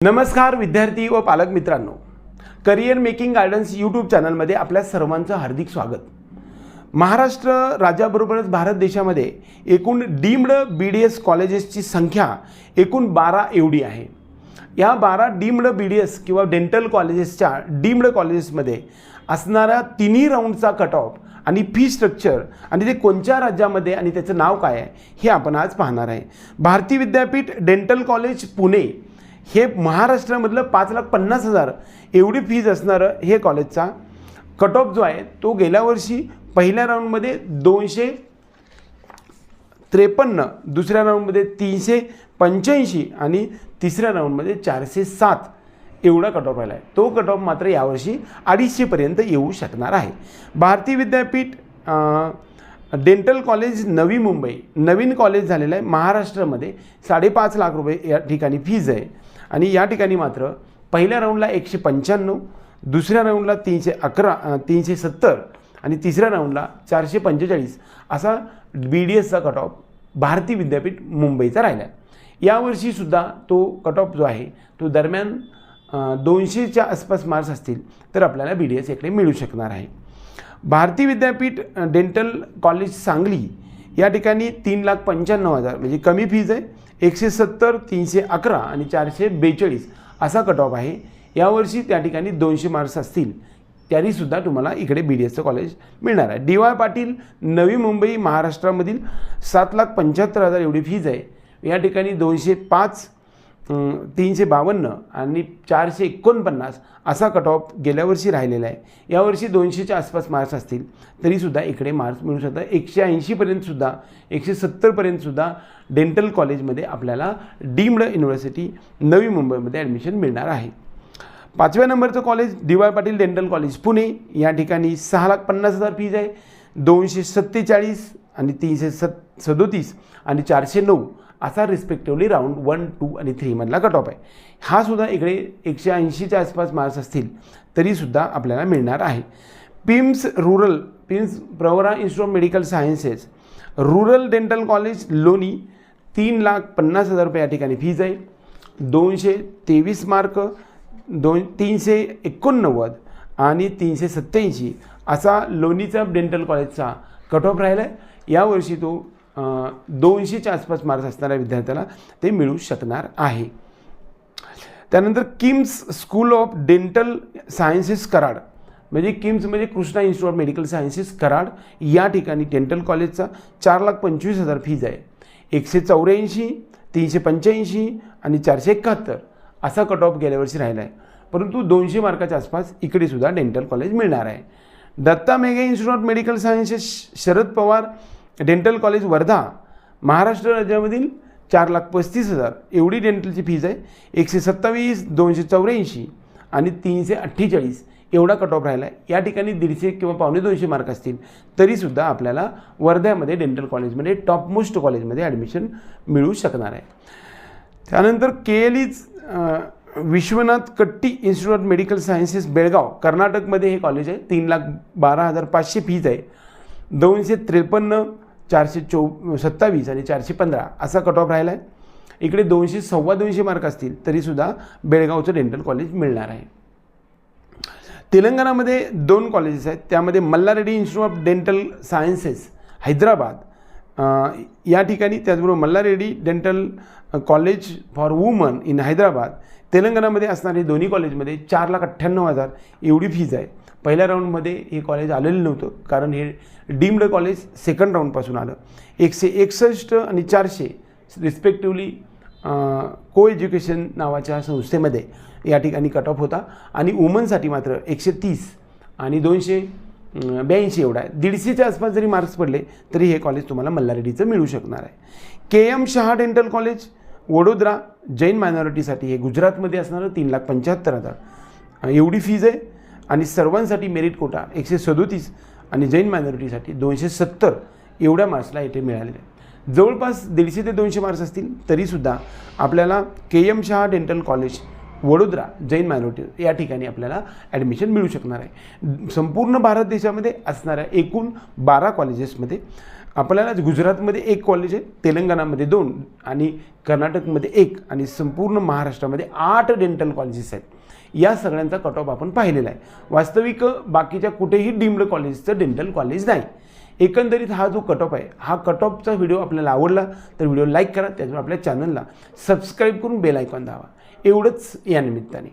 नमस्कार विद्यार्थी व पालक मित्रांनो. करिअर मेकिंग गार्डन्स यूट्यूब चॅनलमध्ये आपल्या सर्वांचं हार्दिक स्वागत. महाराष्ट्र राज्याबरोबरच भारत देशामध्ये एकूण डीम्ड बी डी एस कॉलेजेसची संख्या एकूण बारा एवढी आहे. या बारा डीम्ड बी डी एस किंवा डेंटल कॉलेजेसच्या डीम्ड कॉलेजेसमध्ये असणाऱ्या तिन्ही राऊंडचा कट ऑफ आणि फी स्ट्रक्चर आणि ते कोणत्या राज्यामध्ये आणि त्याचं नाव काय आहे हे आपण आज पाहणार आहे. भारती विद्यापीठ डेंटल कॉलेज पुणे हे महाराष्ट्रामधलं पाच लाख पन्नास हजार एवढी फीज असणारं हे कॉलेजचा कट ऑफ जो आहे तो गेल्या वर्षी पहिल्या राऊंडमध्ये दोनशे त्रेपन्न दुसऱ्या राऊंडमध्ये तीनशे पंच्याऐंशी आणि तिसऱ्या राऊंडमध्ये चारशे सात एवढा कट ऑफ आला आहे तो कट ऑफ मात्र यावर्षी अडीचशेपर्यंत येऊ शकणार आहे. Bharati Vidyapeeth dental college Navi Mumbai. नवीन कॉलेज झालेलं आहे महाराष्ट्रामध्ये. साडेपाच लाख रुपये या ठिकाणी फीज आहे. आणि या ठिकाणी मात्र पहिल्या राऊंडला एकशे पंच्याण्णव दुसऱ्या राऊंडला तीनशे अकरा तीनशे सत्तर आणि तिसऱ्या राऊंडला चारशे पंचेचाळीस असा बी डी एसचा कट ऑफ भारती विद्यापीठ मुंबईचा राहिला आहे. यावर्षीसुद्धा तो कट ऑफ जो आहे तो दरम्यान दोनशेच्या आसपास मार्क्स असतील तर आपल्याला बी डी एस इकडे मिळू शकणार आहे. भारती विद्यापीठ डेंटल कॉलेज सांगली या ठिकाणी तीन लाख पंच्याण्णव हजार म्हणजे कमी फीज आहे. एकशे सत्तर तीनशे अकरा आणि चारशे बेचाळीस असा कट ऑफ आहे. यावर्षी त्या ठिकाणी दोनशे मार्क्स असतील. तरीसुद्धा तुम्हाला इकडे बी डी एसचं कॉलेज मिळणार आहे. डी वाय पाटील नवी मुंबई महाराष्ट्रामधील सात लाख पंच्याहत्तर हजार एवढी फीज आहे. या ठिकाणी दोनशे पाच तीनशे बावन्न आणि चारशे एकोणपन्नास असा कट ऑफ गेल्या वर्षी राहिलेला आहे. यावर्षी दोनशेच्या आसपास मार्क्स असतील तरीसुद्धा इकडे मार्क्स मिळू शकतात. एकशे ऐंशीपर्यंतसुद्धा एकशे सत्तरपर्यंतसुद्धा डेंटल कॉलेजमध्ये आपल्याला डीम्ड युनिव्हर्सिटी नवी मुंबईमध्ये ॲडमिशन मिळणार आहे. पाचव्या नंबरचं college D Y Patil dental college Pune. या ठिकाणी सहा लाख पन्नास हजार फीज आहे. दोनशे सत्तेचाळीस आणि तीनशे सत सदोतीस आणि चारशे नऊ असा रिस्पेक्टिव्हली राऊंड वन टू आणि थ्रीमधला कट ऑफ आहे. हा सुद्धा इकडे एकशे ऐंशीच्या आसपास मार्क्स असतील तरीसुद्धा आपल्याला मिळणार आहे. PIMS rural PIMS Pravara institute of medical sciences rural dental college Loni तीन लाख पन्नास हजार रुपये या ठिकाणी फीज आहे. दोनशे तेवीस मार्क दोन तीनशे एकोणनव्वद आणि तीनशे सत्त्याऐंशी असा लोणीचा डेंटल कॉलेजचा कट ऑफ राहिला आहे यावर्षी तो दोनशेच्या आसपास मार्क्स असणाऱ्या विद्यार्थ्याला ते मिळू शकणार आहे. त्यानंतर KIMS school of dental sciences Karad म्हणजे किम्स म्हणजे Krishna institute of medical sciences Karad या ठिकाणी डेंटल कॉलेजचा चार लाख पंचवीस हजार फीज आहे. एकशे चौऱ्याऐंशी तीनशे पंच्याऐंशी आणि चारशे एकाहत्तर असा कट ऑफ गेल्या वर्षी राहिला आहे. परंतु दोनशे मार्काच्या आसपास इकडे सुद्धा डेंटल कॉलेज मिळणार आहे. Datta Meghe institute of medical sciences Sharad Pawar dental college Wardha Maharashtra राज्यामधील चार लाख पस्तीस हजार. एवढी डेंटलची फीज आहे. एकशे सत्तावीस दोनशे चौऱ्याऐंशी आणि तीनशे अठ्ठेचाळीस. एवढा कट ऑफ राहिला आहे या ठिकाणी दीडशे किंवा पावणे दोनशे मार्क असतील. तरीसुद्धा आपल्याला वर्ध्यामध्ये डेंटल कॉलेजमध्ये टॉप मोस्ट कॉलेजमध्ये ॲडमिशन मिळू शकणार आहे. त्यानंतर K L E's Vishwanath Katti institute of medical sciences Belgaum. कर्नाटकमध्ये हे कॉलेज आहे. तीन लाख बारा हजार पाचशे फीज आहे. दोनशे त्रेपन्न चारशे चौ सत्तावीस आणि चारशे पंधरा असा कट ऑफ राहिला आहे इकडे दोनशे सव्वा दोनशे मार्क असतील तरीसुद्धा बेळगावचं डेंटल कॉलेज मिळणार आहे. तेलंगणामध्ये दोन कॉलेजेस आहेत. त्यामध्ये Mallareddy institute of dental sciences Hyderabad. या ठिकाणी त्याचबरोबर Mallareddy dental college for women in Hyderabad. तेलंगणामध्ये असणारे दोन्ही कॉलेजमध्ये चार लाख अठ्ठ्याण्णव हजार एवढी फीज आहे. पहिल्या राऊंडमध्ये हे कॉलेज आलेलं नव्हतं. कारण हे डीम्ड कॉलेज सेकंड राऊंडपासून आलं. एकशे एकसष्ट आणि चारशे रिस्पेक्टिव्हली को एज्युकेशन नावाच्या संस्थेमध्ये या ठिकाणी कट ऑफ होता. आणि वुमनसाठी मात्र एकशे तीस आणि दोनशे ब्याऐंशी एवढा आहे. दीडशेच्या आसपास जरी मार्क्स पडले तरी हे कॉलेज तुम्हाला मल्लारेड्डीचं मिळू शकणार आहे. K M Shah dental college Vadodara Jain मायनॉरिटीसाठी हे गुजरातमध्ये असणारं तीन लाख पंच्याहत्तर हजार. एवढी फीज आहे. आणि सर्वांसाठी मेरिट कोटा एकशे सदोतीस आणि जैन मायनॉरिटीसाठी दोनशे सत्तर एवढ्या मार्क्सला येथे मिळालेले आहेत. जवळपास दीडशे ते दोनशे मार्क्स असतील तरीसुद्धा आपल्याला K M Shah dental college Vadodara Jain minority या ठिकाणी आपल्याला ॲडमिशन मिळू शकणार आहे. संपूर्ण भारत देशामध्ये असणाऱ्या एकूण बारा कॉलेजेसमध्ये आपल्याला गुजरातमध्ये एक कॉलेज आहे तेलंगणामध्ये दोन आणि कर्नाटकमध्ये एक आणि संपूर्ण महाराष्ट्रामध्ये आठ डेंटल कॉलेजेस आहेत. या सगळ्यांचा कट ऑफ आपण पाहिलेला आहे. वास्तविक बाकीच्या कुठेही डीम्ड कॉलेजचं डेंटल कॉलेज नाही. एकंदरीत हा जो कट ऑफ आहे हा कट ऑफचा व्हिडिओ आपल्याला आवडला तर व्हिडिओ लाईक करा त्याच्यावर आपल्या चॅनलला सबस्क्राईब करून बेल आयकॉन दावा एवढंच या निमित्ताने.